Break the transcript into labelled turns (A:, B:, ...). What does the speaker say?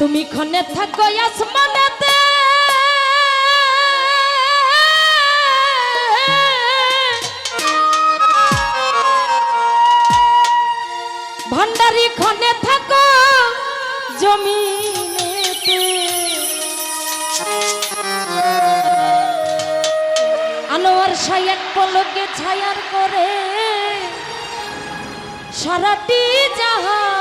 A: তুমি খনে থাকো আসমানেতে। ভণ্ডারি খনে থাকো জমিনেতে। আনোয়ার সায়াক পলকে ছায়ার করে সারাটি জাহাজ